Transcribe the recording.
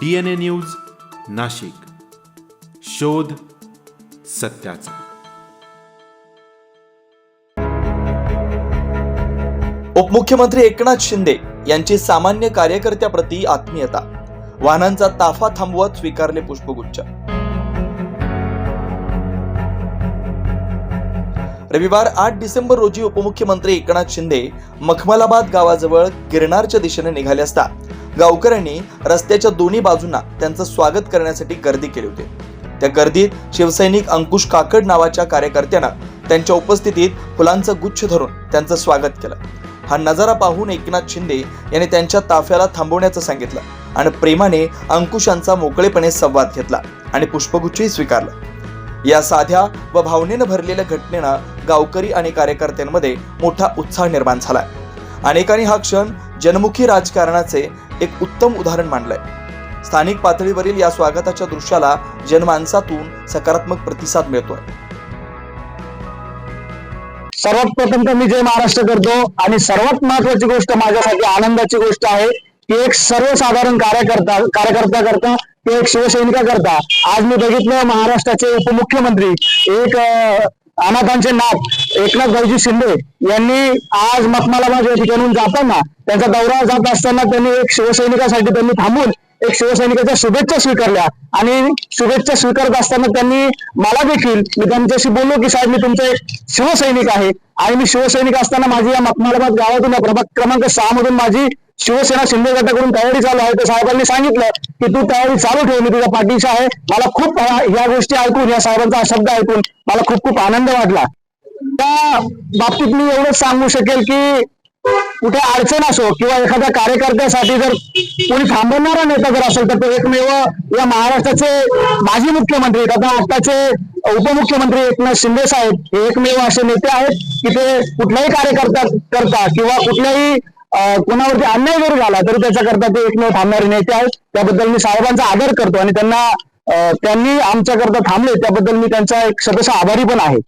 D N A news Nashik. शोध सत्याचा. उपमुख्यमंत्री एकनाथ शिंदे यांची सामान्य कार्यकर्त्याप्रती आत्मीयता. वाहनांचा ताफा थांबवत स्वीकारले पुष्पगुच्छ. रविवार आठ डिसेंबर रोजी उपमुख्यमंत्री एकनाथ शिंदे मखमलाबाद गावाजवळ गिरणारच्या दिशेने निघाले असता गावकऱ्यांनी रस्त्याच्या दोन्ही बाजूंना त्यांचं स्वागत करण्यासाठी गर्दी केली होती. त्या गर्दीत शिवसैनिक अंकुश काकड नावाच्या कार्यकर्त्यानं त्यांच्या उपस्थितीत फुलांचा गुच्छ धरून त्यांचं स्वागत केलं. हा नजारा पाहून एकनाथ शिंदे यांनी त्यांच्या ताफ्याला थांबवण्याचं सांगितलं आणि प्रेमाने अंकुशांचा मोकळेपणे संवाद घेतला आणि पुष्पगुच्छही स्वीकारला. या साध्या व भावनेनं भरलेल्या घटनेनं गावकरी आणि कार्यकर्त्यांमध्ये मोठा उत्साह निर्माण झाला अनेकांनी हा क्षण जनमुखी राजकारणाचे एक उत्तम उदाहरण मांडलंय. स्थानिक पातळीवरील या स्वागताच्या दृश्याला जनमानसातून सकारात्मक प्रतिसाद मिळतोय. सर्वात प्रथम तर मी जय महाराष्ट्र करतो आणि सर्वात महत्वाची गोष्ट माझ्यासाठी आनंदाची गोष्ट आहे की एक सर्वसाधारण कार्यकर्ता कार्यकर्ता करता ते एक शिवसैनिका करता. आज मी बघितलं महाराष्ट्राचे उपमुख्यमंत्री एक अनाथांचे नाथ एकनाथ भाऊजी शिंदे यांनी आज मखमालाबाद या ठिकाणून जाताना त्यांचा दौरा जात असताना त्यांनी एक शिवसैनिकासाठी त्यांनी थांबून एक शिवसैनिकाच्या शुभेच्छा स्वीकारल्या. आणि शुभेच्छा स्वीकारत असताना त्यांनी मला देखील मी त्यांच्याशी बोललो की साहेब मी तुमचे शिवसैनिक आहे. आणि मी शिवसैनिक असताना माझी या मखमालाबाद गावातून या प्रभाग क्रमांक सहा मधून माझी शिवसेना शिंदे गटाकडून तयारी चालू आहे. तर साहेबांनी सांगितलं की तू तयारी चालू ठेव मी तुझ्या पाठीशी आहे. मला खूप या गोष्टी ऐकून या साहेबांचा शब्द ऐकून मला खूप खूप आनंद वाटला. त्या बाबतीत मी एवढंच सांगू शकेल की कुठे अडचण असो किंवा एखाद्या कार्यकर्त्यासाठी जर कोणी थांबवणारा नेता जर असेल तर तो एकमेव या महाराष्ट्राचे माजी मुख्यमंत्री तथा आताचे उपमुख्यमंत्री एकनाथ शिंदे साहेब हे एकमेव असे नेते आहेत की ते कुठल्याही कार्यकर्ता करता किंवा कुठल्याही कोणावरती अन्याय जरी झाला तरी त्याच्याकरता ते एकमेव थांबणारे नेते आहेत. त्याबद्दल मी साहेबांचा आदर करतो आणि त्यांना त्यांनी आमच्याकरता थांबले त्याबद्दल मी त्यांचा एक सदस्य आभारी पण आहे.